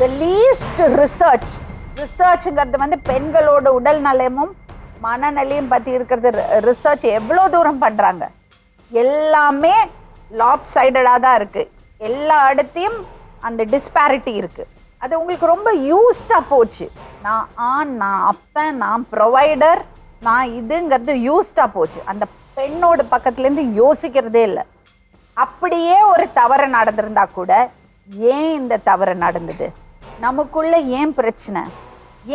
The least research ரிசர்ச்ங்கிறது வந்து பெண்களோட உடல் நலமும் மனநிலையும் பற்றி இருக்கிறது ரிசர்ச் எவ்வளோ தூரம் பண்ணுறாங்க எல்லாமே லாப் சைடடாக தான் இருக்குது எல்லா இடத்தையும் அந்த டிஸ்பாரிட்டி இருக்குது அது உங்களுக்கு ரொம்ப யூஸ்டாக போச்சு. நான் ஆண் நான் அப்பன் நான் ப்ரொவைடர் நான் இதுங்கிறது யூஸ்டாக போச்சு. அந்த பெண்ணோட பக்கத்துலேருந்து யோசிக்கிறதே இல்லை. அப்படியே ஒரு தவறு நடந்திருந்தா கூட ஏன் இந்த தவறு நடந்தது? நமக்குள்ள ஏன் பிரச்சனை?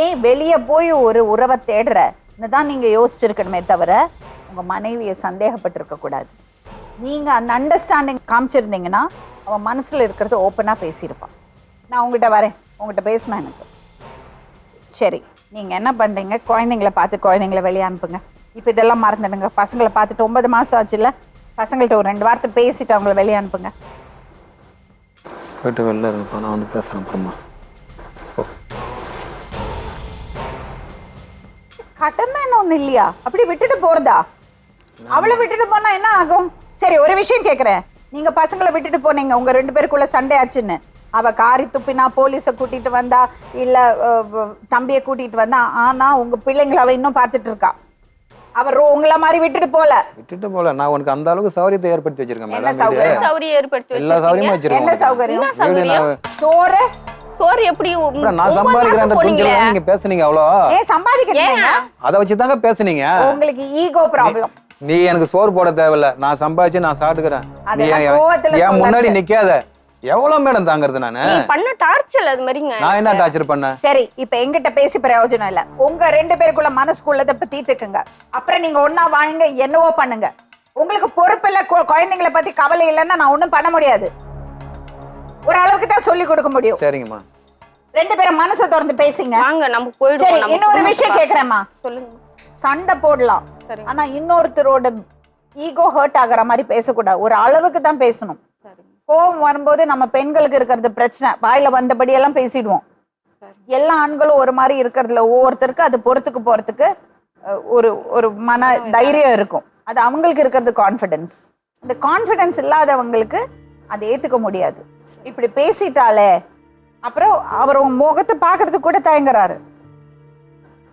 ஏன் வெளியே போய் ஒரு உறவை தேடுறன்னு தான் நீங்கள் யோசிச்சிருக்கணுமே தவிர உங்கள் மனைவியை சந்தேகப்பட்டிருக்கக்கூடாது நீங்கள் அந்த அண்டர்ஸ்டாண்டிங் காமிச்சிருந்தீங்கன்னா அவன் மனசில் இருக்கிறத ஓப்பனாக பேசியிருப்பான். நான் உங்கள்கிட்ட வரேன். உங்ககிட்ட பேசணும் எனக்கு. சரி நீங்கள் என்ன பண்ணுறீங்க குழந்தைங்கள பார்த்து குழந்தைங்கள வெளியே அனுப்புங்க. இப்போ இதெல்லாம் மறந்துடுங்க. பசங்களை பார்த்துட்டு ஒன்பது மாதம் ஆச்சுல்ல பசங்கள்கிட்ட ஒரு ரெண்டு வார்த்தை பேசிட்டு அவங்கள வெளியே அனுப்புங்க. போயிட்டு வெளில இருப்பா நான் வந்து பேசுகிறேன் அப்புறமா. கடமைன்னு ஒண்ணு இல்லையா? அப்படி விட்டுட்டு போறதா? அவளை விட்டுட்டு போனா என்ன ஆகும்? சரி ஒரு விஷயம் கேக்குறேன். நீங்க பசங்களை விட்டுட்டு போனீங்க. உங்க ரெண்டு பேருக்குள்ள சண்டை ஆச்சுன்னு. அவ காரி துப்பினா போலீஸை கூட்டிட்டு வந்தா இல்ல தம்பியை கூட்டிட்டு வந்தா ஆனா உங்க பிள்ளைங்களை அவ இன்னும் பார்த்துட்டு இருக்கா? அவர் உங்களை மாதிரி விட்டுட்டு போல. விட்டுட்டு போல. நான் உனக்கு அந்த அளவுக்கு சௌகரியத்தை ஏற்படுத்தி வச்சிருக்கேன் என்ன மேடம். சௌகரியம்? ஏற்படுத்தி எல்லா சௌகரியமும் வச்சிருக்கீங்க என்ன வச்சிருக்கேன். சௌகரியம்? என்ன சோறு? சோறு எப்படி நான் சம்பாதிக்கிறேன் துணிச்சல் நீங்க பேசுனீங்க அவ்வளோ. ஏன் சம்பாதிக்கிறீங்க அதை வச்சு தாங்க பேசுனீங்க. உங்களுக்கு ஈகோ ப்ராப்ளம் நீ எனக்கு சோறு போட தேவையில்ல. நான் சம்பாதிச்சு நான் சாப்பிட்டுக்கிறேன். நீ என் முன்னாடி. நிக்காத. எவ்வளவு மேடம் தாங்கிறது நானு? நீ பண்ண டார்ச்சர் அது மாதிரிங்க. நான் என்ன டார்ச்சர் பண்ணேன் சரி இப்ப எங்கிட்ட பேசி பிரயோஜனம் இல்ல. உங்க ரெண்டு பேருக்குள்ள மனசுக்குள்ளத இப்ப தீர்த்துக்குங்க. அப்புறம் நீங்க ஒண்ணா வாழுங்க என்னவோ பண்ணுங்க. உங்களுக்கு பொறுப்பு இல்ல கு- குழந்தைங்கள பத்தி கவலை இல்லைன்னா நான் ஒண்ணும் பண்ண முடியாது. ஒரு அளவுக்கு தான் சொல்லி கொடுக்க முடியும். சரிங்கம்மா. ரெண்டு பேரும் மனசை திறந்து பேசுங்க. வாங்க நம்ம சரி போயிடுவோம் இன்னொரு விஷயம் கேக்குறேம்மா. சொல்லுங்க. சண்டை போடலாம். ஆனா இன்னொருத்தரோட ஈகோ ஹர்ட் ஆகுற மாதிரி பேசக்கூடாது. ஒரு அளவுக்கு தான் பேசணும். சரிங்க கோபம் வரும்போது நம்ம பெண்களுக்கு இருக்கிறது பிரச்சனை. வாயில வந்தபடி எல்லாம் பேசிடுவோம். சரி. எல்லா ஆண்களும் ஒரு மாதிரி இருக்கிறதுல ஒவ்வொருத்தருக்கு அது பொறுத்துக்கு போறதுக்கு அஹ், ஒரு ஒரு மன தைரியம் இருக்கும். அது அவங்களுக்கு இருக்கிறது கான்ஃபிடென்ஸ் அந்த கான்ஃபிடென்ஸ் இல்லாதவங்களுக்கு அதை ஏத்துக்க முடியாது. இப்படி பேசிட்டாலே அப்புறம் அவர் உங்க முகத்தை பார்க்கறதுக்கு கூட தயங்குறாரு.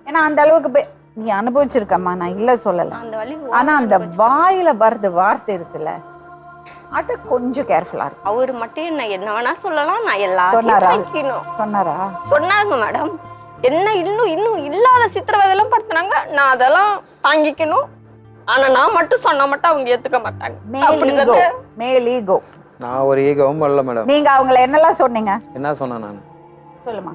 ஏன்னா அந்த அளவுக்கு நீ அனுபவிச்சிருக்கம்மா நான் இல்ல சொல்லல. ஆனா அந்த வாயில வர்றது வார்த்தை இருக்குல்ல அது கொஞ்சம் கேர்ஃபுல்லா இருக்கும் அவர் மட்டும் என்ன என்ன வேணா சொல்லலாம் நான் சொன்னாரா? எல்லாத்தையும் வைக்கணும் சொன்னாரா? சொன்னாங்க மேடம். என்ன இன்னும் இன்னும் இல்லாத சித்திரவதையெல்லாம் படுத்துனாங்க நான் அதெல்லாம் தாங்கிக்கணும். ஆனா நான் மட்டும் சொன்னா மட்டும் அவங்க ஏத்துக்க மாட்டாங்க. மேல் ஈகோ? மேல் ஈகோ. நான் ஒரு ஈகவும் வரல மேடம். நீங்க அவங்கள என்னெல்லாம் சொன்னீங்க? என்ன சொன்னேன் நான்? சொல்லுமா.